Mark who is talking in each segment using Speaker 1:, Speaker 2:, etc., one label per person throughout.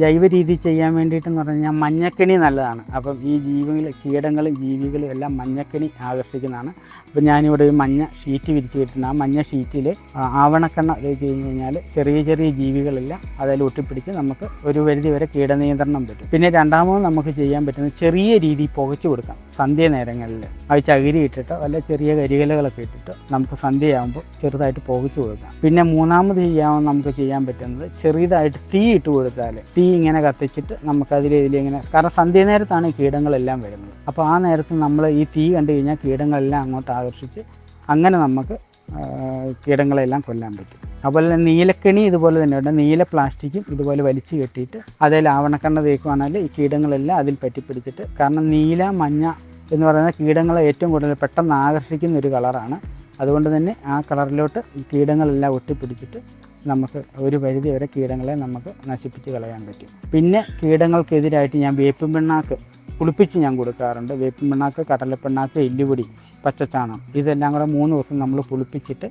Speaker 1: ജൈവ രീതി ചെയ്യാൻ വേണ്ടിയിട്ടെന്ന് പറഞ്ഞാൽ മഞ്ഞക്കണി നല്ലതാണ്. അപ്പം ഈ ജീവികൾ കീടങ്ങളും ജീവികളും എല്ലാം മഞ്ഞക്കണി ആകർഷിക്കുന്നതാണ്. അപ്പം ഞാനിവിടെ ഒരു മഞ്ഞ ഷീറ്റ് വിരിച്ച് കിട്ടുന്ന ആ മഞ്ഞ ഷീറ്റിൽ ആവണക്കെണ്ണ വെച്ച് കഴിഞ്ഞ് കഴിഞ്ഞാൽ ചെറിയ ചെറിയ ജീവികളെല്ലാം. അതിൽ ഒട്ടിപ്പിടിച്ച് നമുക്ക് ഒരു പരിധി വരെ കീടനിയന്ത്രണം പറ്റും. പിന്നെ രണ്ടാമത് നമുക്ക് ചെയ്യാൻ പറ്റുന്ന ചെറിയ രീതിയിൽ പുകച്ചു കൊടുക്കാം. സന്ധ്യ നേരങ്ങളിൽ അത് ചകിരി ഇട്ടിട്ടോ അല്ല ചെറിയ കരികലകളൊക്കെ ഇട്ടിട്ട് നമുക്ക് സന്ധ്യയാകുമ്പോൾ ചെറുതായിട്ട് പുകച്ചു കൊടുക്കാം. പിന്നെ മൂന്നാമത് ചെയ്യാൻ നമുക്ക് ചെയ്യാൻ പറ്റുന്നത് ചെറിയതായിട്ട് തീ ഇട്ട് കൊടുത്താൽ തീ ഇങ്ങനെ കത്തിച്ചിട്ട് നമുക്കതിൽ ഇതിലിങ്ങനെ കാരണം സന്ധ്യ നേരത്താണ് കീടങ്ങളെല്ലാം വരുന്നത്. അപ്പോൾ ആ നേരത്ത് നമ്മൾ ഈ തീ കണ്ടു കഴിഞ്ഞാൽ കീടങ്ങളെല്ലാം അങ്ങോട്ട് ആകർഷിച്ച് അങ്ങനെ നമുക്ക് കീടങ്ങളെല്ലാം കൊല്ലാൻ പറ്റും. അതുപോലെ തന്നെ നീലക്കണി ഇതുപോലെ തന്നെ തന്നെയുണ്ട് നീല പ്ലാസ്റ്റിക്കും ഇതുപോലെ വലിച്ചു കെട്ടിയിട്ട് അതേ ലാവണക്കണ്ണ തേക്കുവാണെങ്കിൽ ഈ കീടങ്ങളെല്ലാം അതിൽ പറ്റിപ്പിടിച്ചിട്ട് കാരണം നീല മഞ്ഞ എന്ന് പറയുന്ന കീടങ്ങളെ ഏറ്റവും കൂടുതൽ പെട്ടെന്ന് ആകർഷിക്കുന്ന ഒരു കളറാണ്. അതുകൊണ്ട് തന്നെ ആ കളറിലോട്ട് ഈ കീടങ്ങളെല്ലാം ഒട്ടിപ്പിടിച്ചിട്ട് നമുക്ക് ഒരു പരിധി വരെ കീടങ്ങളെ നമുക്ക് നശിപ്പിച്ച് കളയാൻ പറ്റും. പിന്നെ കീടങ്ങൾക്കെതിരായിട്ട് ഞാൻ വേപ്പിൻ പിണ്ണാക്ക് കുളിപ്പിച്ച് ഞാൻ കൊടുക്കാറുണ്ട്. വേപ്പിൻ പിണ്ണാക്ക് കടലപ്പിണ്ണാക്ക് എല്ലുപൊടി പച്ചച്ചാണം ഇതെല്ലാം കൂടെ മൂന്ന് ദിവസം നമ്മൾ കുളിപ്പിച്ചിട്ട്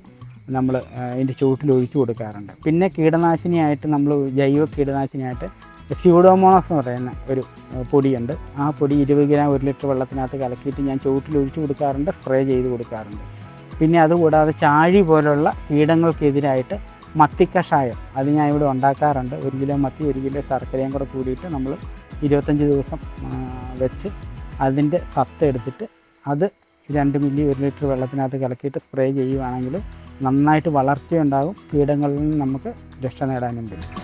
Speaker 1: നമ്മൾ അതിന്റെ ചുവട്ടിൽ ഒഴിച്ചു കൊടുക്കാറുണ്ട്. പിന്നെ കീടനാശിനിയായിട്ട് നമ്മൾ ജൈവ കീടനാശിനിയായിട്ട് സ്യൂഡോമോണോസ് എന്ന് പറയുന്ന ഒരു പൊടിയുണ്ട്. ആ പൊടി ഇരുപത് ഗ്രാം ഒരു ലിറ്റർ വെള്ളത്തിനകത്ത് കലക്കിയിട്ട് ഞാൻ ചുവട്ടിൽ ഒഴിച്ചു കൊടുക്കാറുണ്ട് സ്പ്രേ ചെയ്ത് കൊടുക്കാറുണ്ട്. പിന്നെ അതുകൂടാതെ ചാഴി പോലുള്ള കീടങ്ങൾക്കെതിരായിട്ട് മത്തിക്കഷായം അത് ഞാൻ ഇവിടെ ഉണ്ടാക്കാറുണ്ട്. ഒരു കിലോ മത്തി ഒരു കിലോ ശർക്കരയും കൂടെ കൂടിയിട്ട് നമ്മൾ ഇരുപത്തഞ്ച് ദിവസം വെച്ച് അതിന്റെ സത്ത് എടുത്തിട്ട് അത് രണ്ട് മില്ലി ഒരു ലിറ്റർ വെള്ളത്തിനകത്ത് കലക്കിയിട്ട് സ്പ്രേ ചെയ്യുവാണെങ്കിൽ നന്നായിട്ട് വളർച്ചയുണ്ടാകും. കീടങ്ങളിൽ നിന്ന് നമുക്ക് രക്ഷ നേടാനും പറ്റും.